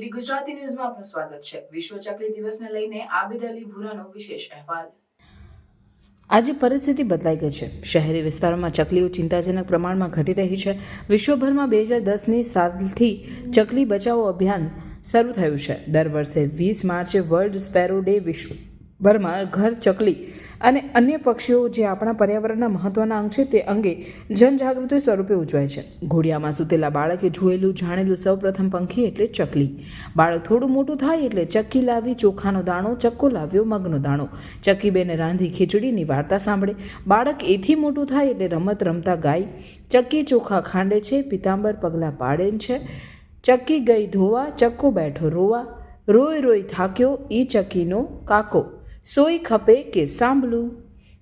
ગુજરાતી ન્યૂઝમાં આપનું સ્વાગત છે. વિશ્વ ચકલી દિવસને લઈને આબિદ અલી ભુરાનો વિશેષ અહેવાલ. આજે પરિસ્થિતિ બદલાઈ ગઈ છે. શહેરી વિસ્તારોમાં ચકલીઓ ચિંતાજનક પ્રમાણમાં ઘટી રહી છે. વિશ્વભરમાં બે હજાર દસની સાલથી ચકલી બચાવો અભિયાન શરૂ થયું છે. દર વર્ષે વીસ માર્ચે વર્લ્ડ સ્પેરો ડે વિશ્વભરમાં ઘર ચકલી અને અન્ય પક્ષીઓ જે આપણા પર્યાવરણના મહત્વના અંગ છે તે અંગે જનજાગૃતિ સ્વરૂપે ઉજવાય છે. ઘોડિયામાં સૂતેલા બાળકે જોયેલું જાણેલું સૌપ્રથમ પંખી એટલે ચકલી. બાળક થોડું મોટું થાય એટલે ચક્કી લાવી ચોખાનો દાણો, ચક્કો લાવ્યો મગનો દાણો. ચક્કીબેને રાંધી ખીચડીની વાર્તા સાંભળે. બાળક એથી મોટું થાય એટલે રમત રમતા ગાય. ચક્કી ચોખા ખાંડે છે, પિતાંબર પગલાં પાડે છે. ચક્કી ગઈ ધોવા, ચક્કો બેઠો રોવા. રોય રોય થાક્યો ઈ ચક્કીનો કાકો. સોઈ ખપે કે સાંભળું?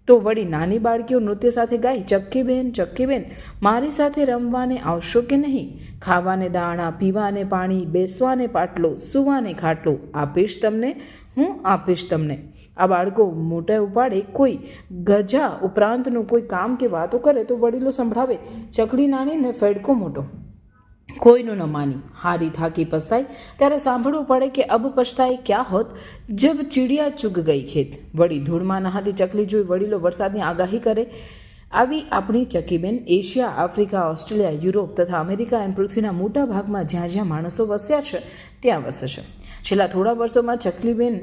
તો વળી નાની બાળકીઓ નૃત્ય સાથે ગાય? ચક્કીબેન ચક્કીબેન મારી સાથે રમવાને આવશો કે નહીં? ખાવાને દાણા, પીવાને પાણી, બેસવાને પાટલો, સૂવાને ખાટલો, આપીશ તમને, હું આપીશ તમને. આ બાળકો મોટા ઉપાડે કોઈ ગજા ઉપરાંતનું કોઈ કામ કે વાતો કરે તો વડીલો સંભળાવે. ચકલી નાની ને ફેડકો મોટો. કોઈનું ન માની. હારી થાકી પસ્તાય ત્યારે સાંભળવું પડે કે અબ પછતાય ક્યાં હોત? જબ ચીડિયા ચૂગ ગઈ ખેત. વળી ધૂળમાં નહાતી ચકલી જોઈ વડીલો વરસાદની આગાહી કરે. આવી આપણી ચકીબેન એશિયા, આફ્રિકા, ઓસ્ટ્રેલિયા, યુરોપ તથા અમેરિકા એમ પૃથ્વીના મોટા ભાગમાં જ્યાં જ્યાં માણસો વસ્યા છે, ત્યાં વસે છે. છેલ્લા થોડા વર્ષોમાં ચકલીબેન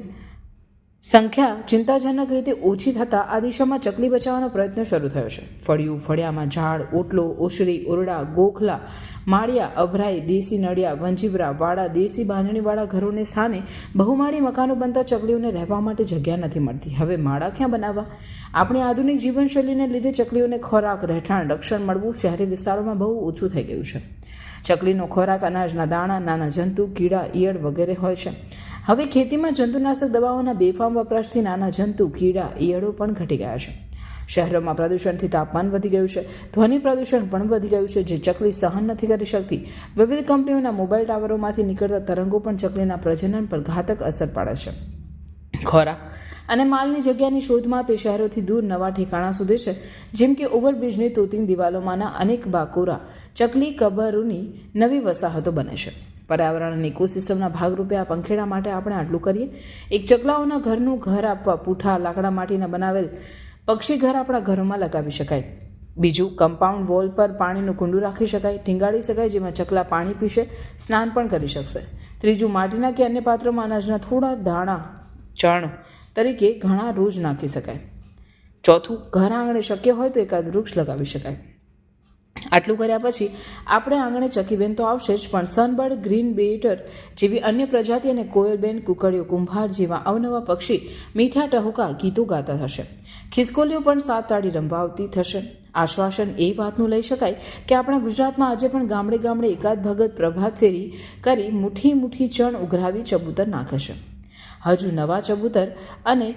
સંખ્યા ચિંતાજનક રીતે ઓછી થતાં આ દિશામાં ચકલી બચાવવાનો પ્રયત્ન શરૂ થયો છે. ફળિયું, ફળિયામાં ઝાડ, ઓટલો, ઓસરી, ઓરડા, ગોખલા, માળિયા, અભરાઈ, દેશી નળિયા, વંજીવરા, વાડા, દેશી બાંધણીવાળા ઘરોને સ્થાને બહુમાળી મકાનો બનતા ચકલીઓને રહેવા માટે જગ્યા નથી મળતી. હવે માળા ક્યાં બનાવવા? આપણી આધુનિક જીવનશૈલીને લીધે ચકલીઓને ખોરાક, રહેઠાણ, રક્ષણ મળવું શહેરી વિસ્તારોમાં બહુ ઓછું થઈ ગયું છે. ચકલીનો ખોરાક અનાજના દાણા, નાના જંતુ, કીડા, ઈયળ વગેરે હોય છે. હવે ખેતીમાં જંતુનાશક દવાઓના બેફામ વપરાશથી નાના જંતુ, કીડા, ઈયળો પણ ઘટી ગયા છે. શહેરોમાં પ્રદૂષણથી તાપમાન વધી ગયું છે. ધ્વનિ પ્રદૂષણ પણ વધી ગયું છે, જે ચકલી સહન નથી કરી શકતી. વિવિધ કંપનીઓના મોબાઈલ ટાવરોમાંથી નીકળતા તરંગો પણ ચકલીના પ્રજનન પર ઘાતક અસર પાડે છે. ખોરાક અને માલની જગ્યાની શોધમાં તે શહેરોથી દૂર નવા ઠેકાણા શોધે છે. જેમ કે ઓવરબ્રિજની તોતિંગ દિવાલોમાંના અનેક બાકોરા, ચકલી કબરોની નવી વસાહતો બને છે. પર્યાવરણ અને ઇકોસિસ્ટમના ભાગરૂપે આ પંખેડા માટે આપણે આટલું કરીએ. એક ચકલાઓના ઘરનું ઘર આપવા પૂઠા લાકડા માટીના બનાવેલ પક્ષી ઘર આપણા ઘરોમાં લગાવી શકાય. બીજું કમ્પાઉન્ડ વોલ પર પાણીનું કુંડું રાખી શકાય. ટીંગાડી શકાય, જેમાં ચકલા પાણી પીશે, સ્નાન પણ કરી શકશે. ત્રીજું, માટીના કે અન્ય પાત્રમાં અનાજના થોડા દાણા, ચણ તરીકે ઘણા રોજ નાખી શકાય. ચોથું, ઘર આંગણે શક્ય હોય તો એકાદ વૃક્ષ લગાવી શકાય. આટલું કર્યા પછી આપણે આંગણે ચકીબેન તો આવશે જ, પણ સનબર્ડ, ગ્રીન બેટર જેવી અન્ય પ્રજાતિ અને કોયલબેન, કુકડીઓ, કુંભાર જેવા અવનવા પક્ષી મીઠા ટહુકા ગીતો ગાતા થશે ખિસકોલીઓ પણ સાત તાળી રંભાવતી થશે. આશ્વાસન એ વાતનું લઈ શકાય કે આપણા ગુજરાતમાં આજે પણ ગામડે ગામડે એકાદ ભગત પ્રભાત ફેરી કરી મુઠ્ઠી મુઠ્ઠી ચણ ઉઘરાવી ચબૂતર નાખે છે. હજુ નવા ચબૂતર અને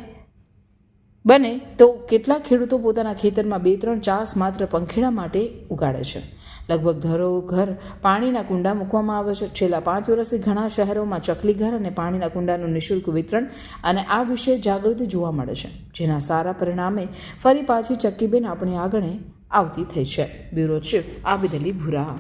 બને તો કેટલાક ખેડૂતો પોતાના ખેતરમાં બે, ત્રણ ચાસ માત્ર પંખેડા માટે ઉગાડે છે. લગભગ ઘરો, ઘર પાણીના કુંડા મૂકવામાં આવે છે. છેલ્લા પાંચ વર્ષથી ઘણા શહેરોમાં ચકલી ઘર અને પાણીના કુંડાનું નિઃશુલ્ક વિતરણ અને આ વિશે જાગૃતિ જોવા મળે છે, જેના સારા પરિણામે ફરી પાછી ચક્કીબેન આપણી આગળ આવતી થઈ છે. Bureau chief Abid Ali Bhura.